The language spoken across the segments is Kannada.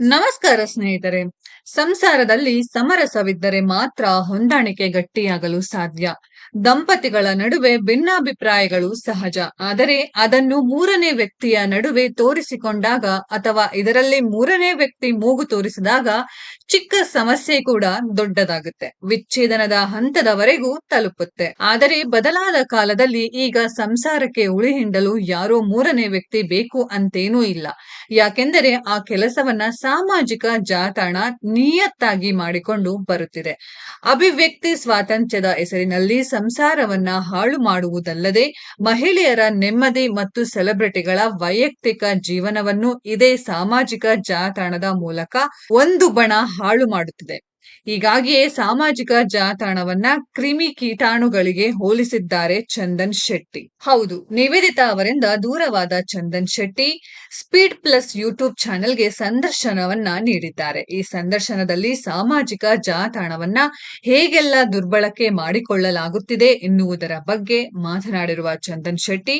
ನಮಸ್ಕಾರ ಸ್ನೇಹಿತರೆ. ಸಂಸಾರದಲ್ಲಿ ಸಮರಸವಿದ್ದರೆ ಮಾತ್ರ ಹೊಂದಾಣಿಕೆ ಗಟ್ಟಿಯಾಗಲು ಸಾಧ್ಯ. ದಂಪತಿಗಳ ನಡುವೆ ಭಿನ್ನಾಭಿಪ್ರಾಯಗಳು ಸಹಜ. ಆದರೆ ಅದನ್ನು ಮೂರನೇ ವ್ಯಕ್ತಿಯ ನಡುವೆ ತೋರಿಸಿಕೊಂಡಾಗ ಅಥವಾ ಇದರಲ್ಲಿ ಮೂರನೇ ವ್ಯಕ್ತಿ ಮೂಗು ತೋರಿಸಿದಾಗ ಚಿಕ್ಕ ಸಮಸ್ಯೆ ಕೂಡ ದೊಡ್ಡದಾಗುತ್ತೆ. ವಿಚ್ಛೇದನದ ಹಂತದವರೆಗೂ ತಲುಪುತ್ತೆ. ಆದರೆ ಬದಲಾದ ಕಾಲದಲ್ಲಿ ಈಗ ಸಂಸಾರಕ್ಕೆ ಉಳಿ ಹಿಂಡಲು ಯಾರೋ ಮೂರನೇ ವ್ಯಕ್ತಿ ಬೇಕು ಅಂತೇನೂ ಇಲ್ಲ. ಯಾಕೆಂದರೆ ಆ ಕೆಲಸವನ್ನ ಸಾಮಾಜಿಕ ಜಾತಾಣ ನಿಯತ್ತಾಗಿ ಮಾಡಿಕೊಂಡು ಬರುತ್ತಿದೆ. ಅಭಿವ್ಯಕ್ತಿ ಸ್ವಾತಂತ್ರ್ಯದ ಹೆಸರಿನಲ್ಲಿ ಸಂಸಾರವನ್ನ ಹಾಳು ಮಾಡುವುದಲ್ಲದೆ ಮಹಿಳೆಯರ ನೆಮ್ಮದಿ ಮತ್ತು ಸೆಲೆಬ್ರಿಟಿಗಳ ವೈಯಕ್ತಿಕ ಜೀವನವನ್ನು ಇದೇ ಸಾಮಾಜಿಕ ಜಾಲತಾಣದ ಮೂಲಕ ಒಂದು ಬಣ ಹಾಳು ಮಾಡುತ್ತಿದೆ. ಹೀಗಾಗಿಯೇ ಸಾಮಾಜಿಕ ಜಾತಾಣವನ್ನ ಕ್ರಿಮಿ ಕೀಟಾಣುಗಳಿಗೆ ಹೋಲಿಸಿದ್ದಾರೆ ಚಂದನ್ ಶೆಟ್ಟಿ. ಹೌದು, ನಿವೇದಿತಾ ಅವರಿಂದ ದೂರವಾದ Chandan Shetty speed plus YouTube ಚಾನೆಲ್ಗೆ ಸಂದರ್ಶನವನ್ನ ನೀಡಿದ್ದಾರೆ. ಈ ಸಂದರ್ಶನದಲ್ಲಿ ಸಾಮಾಜಿಕ ಜಾತಾಣವನ್ನ ಹೇಗೆಲ್ಲ ದುರ್ಬಳಕೆ ಮಾಡಿಕೊಳ್ಳಲಾಗುತ್ತಿದೆ ಎನ್ನುವುದರ ಬಗ್ಗೆ ಮಾತನಾಡಿರುವ ಚಂದನ್ ಶೆಟ್ಟಿ,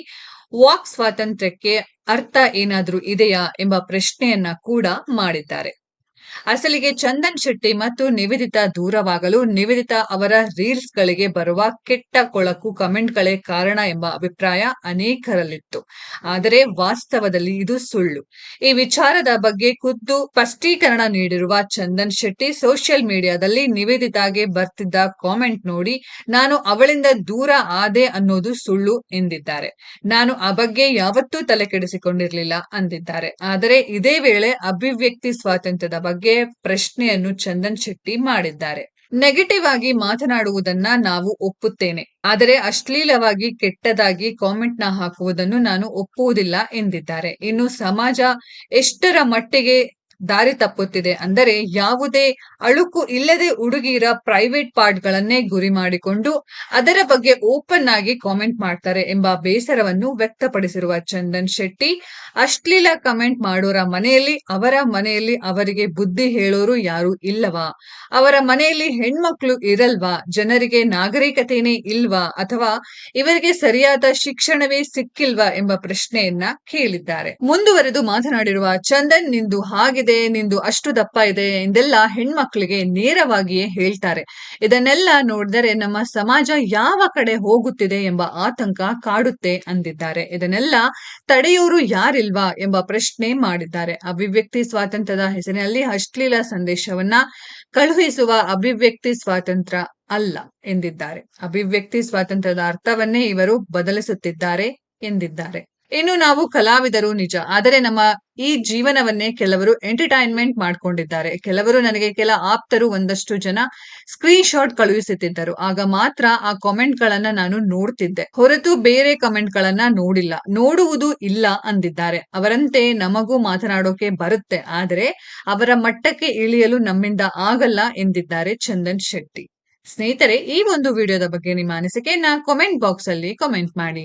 ವಾಕ್ ಸ್ವಾತಂತ್ರ್ಯಕ್ಕೆ ಅರ್ಥ ಏನಾದರೂ ಇದೆಯಾ ಎಂಬ ಪ್ರಶ್ನೆಯನ್ನ ಕೂಡ ಮಾಡಿದ್ದಾರೆ. ಅಸಲಿಗೆ ಚಂದನ್ ಶೆಟ್ಟಿ ಮತ್ತು ನಿವೇದಿತಾ ದೂರವಾಗಲು ನಿವೇದಿತ ಅವರ ರೀಲ್ಸ್ ಗಳಿಗೆ ಬರುವ ಕೆಟ್ಟ ಕೊಳಕು ಕಮೆಂಟ್ಗಳೇ ಕಾರಣ ಎಂಬ ಅಭಿಪ್ರಾಯ ಅನೇಕರಲ್ಲಿತ್ತು. ಆದರೆ ವಾಸ್ತವದಲ್ಲಿ ಇದು ಸುಳ್ಳು. ಈ ವಿಚಾರದ ಬಗ್ಗೆ ಖುದ್ದು ಸ್ಪಷ್ಟೀಕರಣ ನೀಡಿರುವ ಚಂದನ್ ಶೆಟ್ಟಿ ಸೋಷಿಯಲ್ ಮೀಡಿಯಾದಲ್ಲಿ ನಿವೇದಿತಾಗೆ ಬರ್ತಿದ್ದ ಕಾಮೆಂಟ್ ನೋಡಿ ನಾನು ಅವಳಿಂದ ದೂರ ಆದೆ ಅನ್ನೋದು ಸುಳ್ಳು ಎಂದಿದ್ದಾರೆ. ನಾನು ಆ ಬಗ್ಗೆ ಯಾವತ್ತೂ ತಲೆ ಕೆಡಿಸಿಕೊಂಡಿರಲಿಲ್ಲ ಅಂದಿದ್ದಾರೆ. ಆದರೆ ಇದೇ ವೇಳೆ ಅಭಿವ್ಯಕ್ತಿ ಸ್ವಾತಂತ್ರ್ಯದ ಬಗ್ಗೆ ಪ್ರಶ್ನೆಯನ್ನು ಚಂದನ್ ಶೆಟ್ಟಿ ಮಾಡಿದ್ದಾರೆ. ನೆಗೆಟಿವ್ ಆಗಿ ಮಾತನಾಡುವುದನ್ನ ನಾವು ಒಪ್ಪುತ್ತೇನೆ. ಆದರೆ ಅಶ್ಲೀಲವಾಗಿ ಕೆಟ್ಟದಾಗಿ ಕಾಮೆಂಟ್ನ ಹಾಕುವುದನ್ನು ನಾನು ಒಪ್ಪುವುದಿಲ್ಲ ಎಂದಿದ್ದಾರೆ. ಇನ್ನು ಸಮಾಜ ಎಷ್ಟರ ಮಟ್ಟಿಗೆ ದಾರಿ ತಪ್ಪುತ್ತಿದೆ ಅಂದರೆ ಯಾವುದೇ ಅಳುಕು ಇಲ್ಲದೆ ಹುಡುಗಿರ ಪ್ರೈವೇಟ್ ಪಾರ್ಟ್ ಗಳನ್ನೇ ಗುರಿ ಮಾಡಿಕೊಂಡು ಅದರ ಬಗ್ಗೆ ಓಪನ್ ಆಗಿ ಕಾಮೆಂಟ್ ಮಾಡ್ತಾರೆ ಎಂಬ ಬೇಸರವನ್ನು ವ್ಯಕ್ತಪಡಿಸಿರುವ ಚಂದನ್ ಶೆಟ್ಟಿ, ಅಶ್ಲೀಲ ಕಮೆಂಟ್ ಮಾಡೋರ ಮನೆಯಲ್ಲಿ, ಅವರ ಮನೆಯಲ್ಲಿ ಅವರಿಗೆ ಬುದ್ಧಿ ಹೇಳೋರು ಯಾರು ಇಲ್ಲವಾ? ಅವರ ಮನೆಯಲ್ಲಿ ಹೆಣ್ಮಕ್ಳು ಇರಲ್ವಾ? ಜನರಿಗೆ ನಾಗರಿಕತೆನೇ ಇಲ್ವಾ? ಅಥವಾ ಇವರಿಗೆ ಸರಿಯಾದ ಶಿಕ್ಷಣವೇ ಸಿಕ್ಕಿಲ್ವಾ? ಎಂಬ ಪ್ರಶ್ನೆಯನ್ನ ಕೇಳಿದ್ದಾರೆ. ಮುಂದುವರೆದು ಮಾತನಾಡಿರುವ ಚಂದನ್, ನಿಂದು ಹಾಗಿದೆ ನಿಂದು ಅಷ್ಟು ದಪ್ಪ ಇದೆ ಎಂದೆಲ್ಲ ಹೆಣ್ಮಕ್ಳಿಗೆ ನೇರವಾಗಿಯೇ ಹೇಳ್ತಾರೆ. ಇದನ್ನೆಲ್ಲ ನೋಡಿದರೆ ನಮ್ಮ ಸಮಾಜ ಯಾವ ಕಡೆ ಹೋಗುತ್ತಿದೆ ಎಂಬ ಆತಂಕ ಕಾಡುತ್ತೆ ಅಂದಿದ್ದಾರೆ. ಇದನ್ನೆಲ್ಲ ತಡೆಯೋರು ಯಾರಿಲ್ವಾ ಎಂಬ ಪ್ರಶ್ನೆ ಮಾಡಿದ್ದಾರೆ. ಅಭಿವ್ಯಕ್ತಿ ಸ್ವಾತಂತ್ರ್ಯದ ಹೆಸರಿನಲ್ಲಿ ಅಶ್ಲೀಲ ಸಂದೇಶವನ್ನ ಕಳುಹಿಸುವ ಅಭಿವ್ಯಕ್ತಿ ಸ್ವಾತಂತ್ರ್ಯ ಅಲ್ಲ ಎಂದಿದ್ದಾರೆ. ಅಭಿವ್ಯಕ್ತಿ ಸ್ವಾತಂತ್ರ್ಯದ ಅರ್ಥವನ್ನೇ ಇವರು ಬದಲಿಸುತ್ತಿದ್ದಾರೆ ಎಂದಿದ್ದಾರೆ. ಇನ್ನು ನಾವು ಕಲಾವಿದರು ನಿಜ. ಆದರೆ ನಮ್ಮ ಈ ಜೀವನವನ್ನೇ ಕೆಲವರು ಎಂಟರ್ಟೈನ್ಮೆಂಟ್ ಮಾಡ್ಕೊಂಡಿದ್ದಾರೆ. ಕೆಲವರು ನನಗೆ ಕೆಲ ಆಪ್ತರು ಒಂದಷ್ಟು ಜನ ಸ್ಕ್ರೀನ್ ಶಾಟ್ ಕಳುಹಿಸುತ್ತಿದ್ದರು. ಆಗ ಮಾತ್ರ ಆ ಕಾಮೆಂಟ್ ಗಳನ್ನ ನಾನು ನೋಡ್ತಿದ್ದೆ. ಹೊರತು ಬೇರೆ ಕಮೆಂಟ್ ಗಳನ್ನ ನೋಡಿಲ್ಲ. ನೋಡುವುದು ಇಲ್ಲ ಅಂದಿದ್ದಾರೆ. ಅವರಂತೆ ನಮಗೂ ಮಾತನಾಡೋಕೆ ಬರುತ್ತೆ. ಆದರೆ ಅವರ ಮಟ್ಟಕ್ಕೆ ಇಳಿಯಲು ನಮ್ಮಿಂದ ಆಗಲ್ಲ ಎಂದಿದ್ದಾರೆ ಚಂದನ್ ಶೆಟ್ಟಿ. ಸ್ನೇಹಿತರೆ, ಈ ಒಂದು ವಿಡಿಯೋದ ಬಗ್ಗೆ ನಿಮ್ಮ ಅನಿಸಿಕೆಯನ್ನ ಕಾಮೆಂಟ್ ಬಾಕ್ಸ್ ಅಲ್ಲಿ ಕಾಮೆಂಟ್ ಮಾಡಿ.